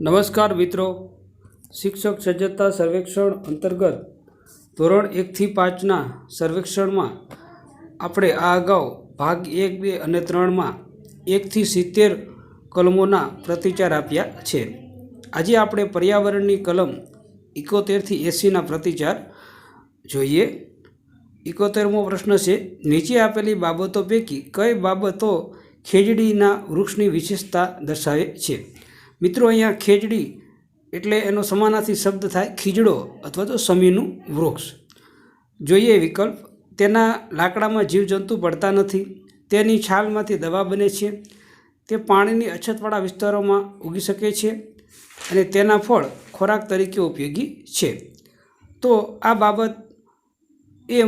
નમસ્કાર મિત્રો. શિક્ષક સજ્જતા સર્વેક્ષણ અંતર્ગત ધોરણ એકથી પાંચના સર્વેક્ષણમાં આપણે આ અગાઉ ભાગ એક, બે અને ત્રણમાં એકથી સિત્તેર કલમોના પ્રતિચાર આપ્યા છે. આજે આપણે પર્યાવરણની કલમ ઇકોતેરથી એંસીના પ્રતિચાર જોઈએ. ઇકોતેરમો પ્રશ્ન છે, નીચે આપેલી બાબતો પૈકી કઈ બાબતો ખેજડીના વૃક્ષની વિશેષતા દર્શાવે છે? મિત્રો અહીંયા ખેજડી એટલે એનો સમાનાથી શબ્દ થાય ખીજડો અથવા તો સમીનું વૃક્ષ. જોઈએ વિકલ્પ, તેના લાકડામાં જીવજંતુ પડતા નથી, તેની છાલમાંથી દવા બને છે, તે પાણીની અછતવાળા વિસ્તારોમાં ઉગી શકે છે અને તેના ફળ ખોરાક તરીકે ઉપયોગી છે. તો આ બાબત એ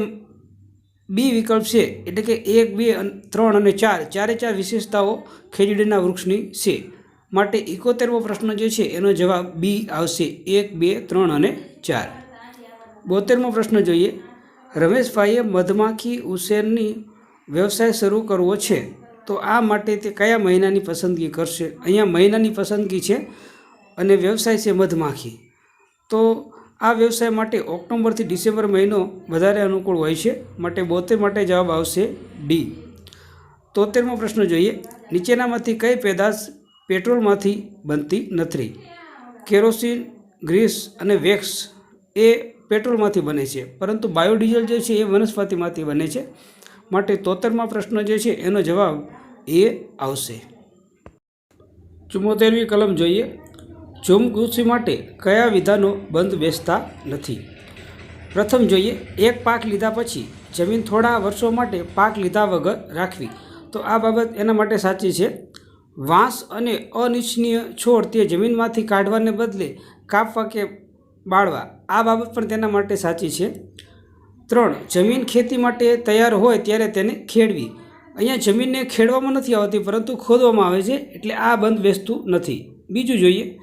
બી વિકલ્પ છે, એટલે કે એક, બે, ત્રણ અને ચાર, ચારે ચાર વિશેષતાઓ ખેજડીના વૃક્ષની છે. માટે એકોતેરમો પ્રશ્ન જે છે એનો જવાબ બી આવશે. એક, બે, ત્રણ અને ચાર. બોતેરમો પ્રશ્ન જોઈએ. રમેશભાઈએ મધમાખી ઉછેરની વ્યવસાય શરૂ કરવો છે, તો આ માટે તે કયા મહિનાની પસંદગી કરશે? અહીંયા મહિનાની પસંદગી છે અને વ્યવસાય છે મધમાખી. તો આ વ્યવસાય માટે ઓક્ટોબરથી ડિસેમ્બર મહિનો વધારે અનુકૂળ હોય છે, માટે બોતેર માટે જવાબ આવશે ડી તોતેરમો પ્રશ્ન જોઈએ. નીચેનામાંથી કઈ પેદાશ પેટ્રોલમાંથી બનતી નથી. કેરોસીન, ગ્રીસ અને વેક્સ એ પેટ્રોલમાંથી બને છે. પરંતુ બાયોડીઝલ જે છે એ વનસ્પતિમાંથી બને છે. માટે તોતરમાં પ્રશ્ન જે છે એનો જવાબ એ આવશે. ચુમ્મોતેરમી કલમ જોઈએ. ઝૂમ કૃષિ માટે કયા વિધાનો બંધ બેસતા નથી? પ્રથમ જોઈએ. એક પાક લીધા પછી જમીન થોડા વર્ષો માટે પાક લીધા વગર રાખવી. તો આ બાબત એના માટે સાચી છે? વાંસ અને અનિચ્છનીય છોડ તે જમીનમાંથી કાઢવાને બદલે કાપવા કે બાળવા, આ બાબત પણ તેના માટે સાચી છે. ત્રણ, જમીન ખેતી માટે તૈયાર હોય ત્યારે તેને ખેડવી. અહીંયા જમીનને ખેડવામાં નથી આવતી, પરંતુ ખોદવામાં આવે છે, એટલે આ બંધ બેસતું નથી. બીજું જોઈએ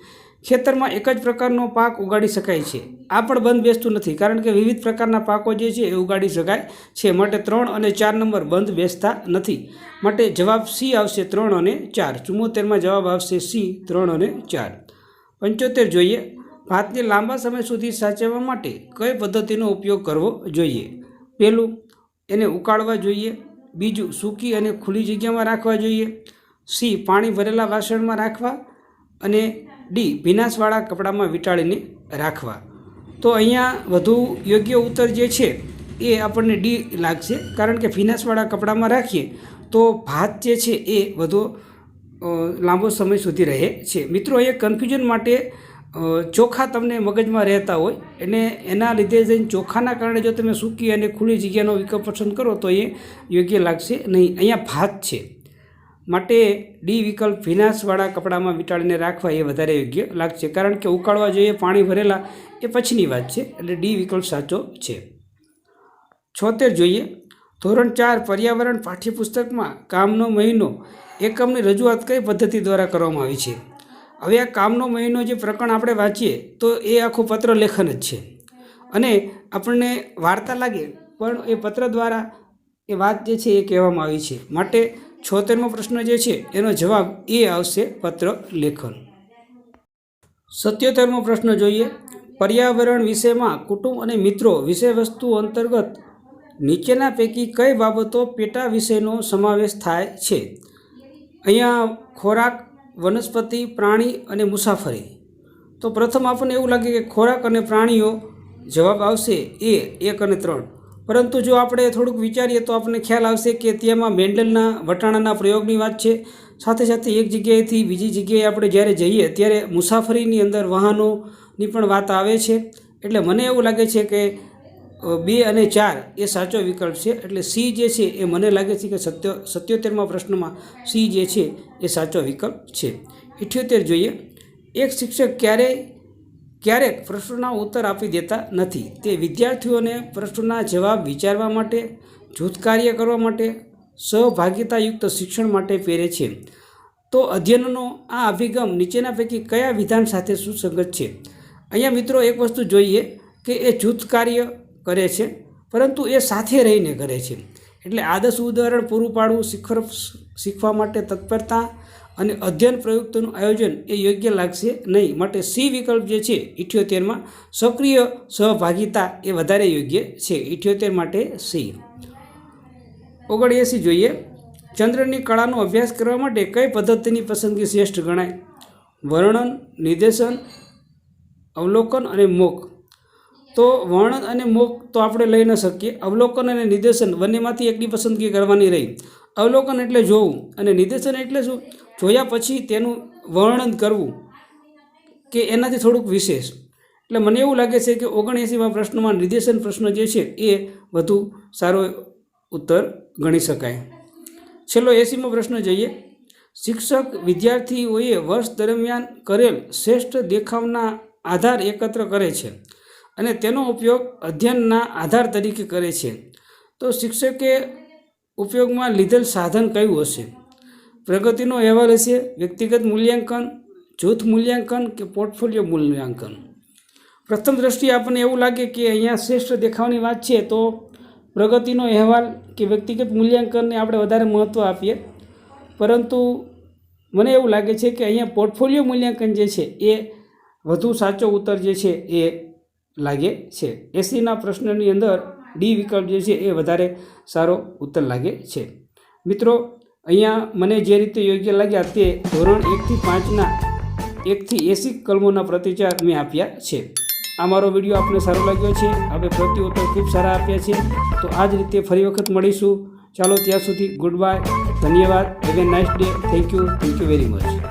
ખેતરમાં એક જ પ્રકારનો પાક ઉગાડી શકાય છે. આ પણ બંધ બેસતું નથી, કારણ કે વિવિધ પ્રકારના પાકો જે છે એ ઉગાડી શકાય છે. માટે ત્રણ અને ચાર નંબર બંધ બેસતા નથી. માટે જવાબ સી આવશે ત્રણ અને ચાર. ચુમ્મોતેરમાં જવાબ આવશે સી ત્રણ અને ચાર. પંચોતેર જોઈએ. ભાતને લાંબા સમય સુધી સાચવવા માટે કઈ પદ્ધતિનો ઉપયોગ કરવો જોઈએ? પહેલું, એને ઉકાળવા જોઈએ. બીજું, સૂકી અને ખુલ્લી જગ્યામાં રાખવા જોઈએ. સી, પાણી ભરેલા વાસણમાં રાખવા. અને ડી ભીનાશવાળા કપડામાં વીંટાળીને રાખવા. તો અહીંયા વધુ યોગ્ય ઉત્તર જે છે, એ આપણને ડી લાગશે. કારણ કે ભીનાશવાળા કપડામાં રાખીએ, તો ભાત જે છે, એ વધુ લાંબો સમય સુધી રહે છે. મિત્રો, અહીંયા કન્ફ્યુઝન માટે ચોખા તમને મગજમાં રહેતા હોય અને એના લીધે જઈને ચોખાના કારણે જો તમે સૂકી અને ખુલ્લી જગ્યાનો વિકલ્પ પસંદ કરો, તો એ યોગ્ય લાગશે નહીં. અહીંયા ભાત છે. માટે ડી વિકલ્પ ભીનાશવાળા કપડામાં વીંટાળીને રાખવા એ વધારે યોગ્ય લાગશે. કારણ કે ઉકાળવા જોઈએ, પાણી ભરેલા એ પછીની વાત છે. એટલે ડી વિકલ્પ સાચો છે. છોતેર જોઈએ. ધોરણ ચાર, પર્યાવરણ પાઠ્યપુસ્તકમાં કામનો મહિનો એકમની રજૂઆત કઈ પદ્ધતિ દ્વારા કરવામાં આવી છે? હવે આ કામનો મહિનો જે પ્રકરણ આપણે વાંચીએ, તો એ આખું પત્ર લેખન જ છે. અને આપણને વાર્તા લાગે, પણ એ પત્ર દ્વારા એ વાત જે છે એ કહેવામાં આવી છે. માટે છોતેરમો પ્રશ્ન જે છે, એનો જવાબ એ આવશે પત્ર લેખન. સત્યોતેરમો પ્રશ્ન જોઈએ. પર્યાવરણ વિષયમાં કુટુંબ અને મિત્રો વિષય વસ્તુ અંતર્ગત નીચેના પૈકી કઈ બાબતો પેટા વિષયનો સમાવેશ થાય છે? અહીંયા ખોરાક, વનસ્પતિ, પ્રાણી અને મુસાફરી. તો પ્રથમ આપણને એવું લાગે કે ખોરાક અને પ્રાણીઓ જવાબ આવશે એ, એક અને ત્રણ. પરંતુ જો આપણે થોડુંક વિચારીએ તો આપણને ખ્યાલ આવશે કે તેમાં મેન્ડલના વટાણાના પ્રયોગની વાત છે. સાથે સાથે એક જગ્યાએથી બીજી જગ્યાએ આપણે જ્યારે જઈએ ત્યારે મુસાફરીની અંદર વાહનોની પણ વાત આવે છે. એટલે મને એવું લાગે છે કે બે અને ચાર એ સાચો વિકલ્પ છે. એટલે સી જે છે એ મને લાગે છે કે સત્યો, સત્યોતેરમાં પ્રશ્નમાં સી જે છે એ સાચો વિકલ્પ છે. ઇઠ્યોતેર જોઈએ. એક શિક્ષક ક્યારેય ક્યારેક પ્રશ્નોના ઉત્તર આપી દેતા નથી. તે વિદ્યાર્થીઓને પ્રશ્નોના જવાબ વિચારવા માટે જૂથ કાર્ય કરવા માટે, સહભાગિતાયુક્ત શિક્ષણ માટે પ્રેરે છે. તો અધ્યયનનો આ અભિગમ નીચેના પૈકી કયા વિધાન સાથે સુસંગત છે? અહીંયા મિત્રો એક વસ્તુ જોઈએ કે એ જૂથ કાર્ય કરે છે, પરંતુ એ સાથે રહીને કરે છે. એટલે આદર્શ ઉદાહરણ પૂરું પાડવું શિખર શીખવા માટે તત્પરતા અને અધ્યયન પ્રયુક્તનું આયોજન એ યોગ્ય લાગશે નહીં. માટે સી વિકલ્પ જે છે, ઇઠ્યોતેરમાં સક્રિય સહભાગિતા એ વધારે યોગ્ય છે. ઇઠ્યોતેર માટે સી. ઓગણએંસી જોઈએ. ચંદ્રની કળાનો અભ્યાસ કરવા માટે કઈ પદ્ધતિની પસંદગી શ્રેષ્ઠ ગણાય? વર્ણન, નિર્દેશન, અવલોકન અને મોક. તો વર્ણન અને મોક તો આપણે લઈ ન શકીએ. અવલોકન અને નિર્દેશન બંનેમાંથી એકની પસંદગી કરવાની રહી. અવલોકન એટલે જોવું અને નિર્દેશન એટલે શું? જોયા પછી તેનું વર્ણન કરવું કે એનાથી થોડુંક વિશેષ. એટલે મને એવું લાગે છે કે ઓગણએંસીમાં પ્રશ્નમાં નિર્દેશન પ્રશ્ન જે છે એ વધુ સારો ઉત્તર ગણી શકાય. છેલ્લો એંસીમો પ્રશ્ન જોઈએ. શિક્ષક વિદ્યાર્થીઓએ વર્ષ દરમિયાન કરેલ શ્રેષ્ઠ દેખાવના આધાર એકત્ર કરે છે અને તેનો ઉપયોગ અધ્યયનના આધાર તરીકે કરે છે. તો શિક્ષકે ઉપયોગમાં લીધેલ સાધન કયું હશે? પ્રગતિનો અહેવાલ હશે વ્યક્તિગત મૂલ્યાંકન, જૂથ મૂલ્યાંકન કે પોર્ટફોલિયો મૂલ્યાંકન? પ્રથમ દ્રષ્ટિએ આપણને એવું લાગે કે અહીંયા શ્રેષ્ઠ દેખાવની વાત છે, તો પ્રગતિનો અહેવાલ કે વ્યક્તિગત મૂલ્યાંકનને આપણે વધારે મહત્ત્વ આપીએ. પરંતુ મને એવું લાગે છે કે અહીંયા પોર્ટફોલિયો મૂલ્યાંકન જે છે, એ વધુ સાચો ઉત્તર જે છે, એ લાગે છે. એસીના પ્રશ્નની અંદર ડી વિકલ્પ જે છે એ વધારે સારો ઉત્તર લાગે છે. મિત્રો, અહીંયા મને જે રીતે યોગ્ય લાગ્યા તે ધોરણ એકથી પાંચના એકથી એંસી કલમોના પ્રતિચાર મેં આપ્યા છે. આ મારો વીડિયો આપને સારો લાગ્યો છે આપણે પ્રત્યુત્તર ખૂબ સારા આપ્યા છે, તો આ જ રીતે ફરી વખત મળીશું. ચાલો, ત્યાં સુધી ગુડ બાય, ધન્યવાદ have nice day thank you thank you very much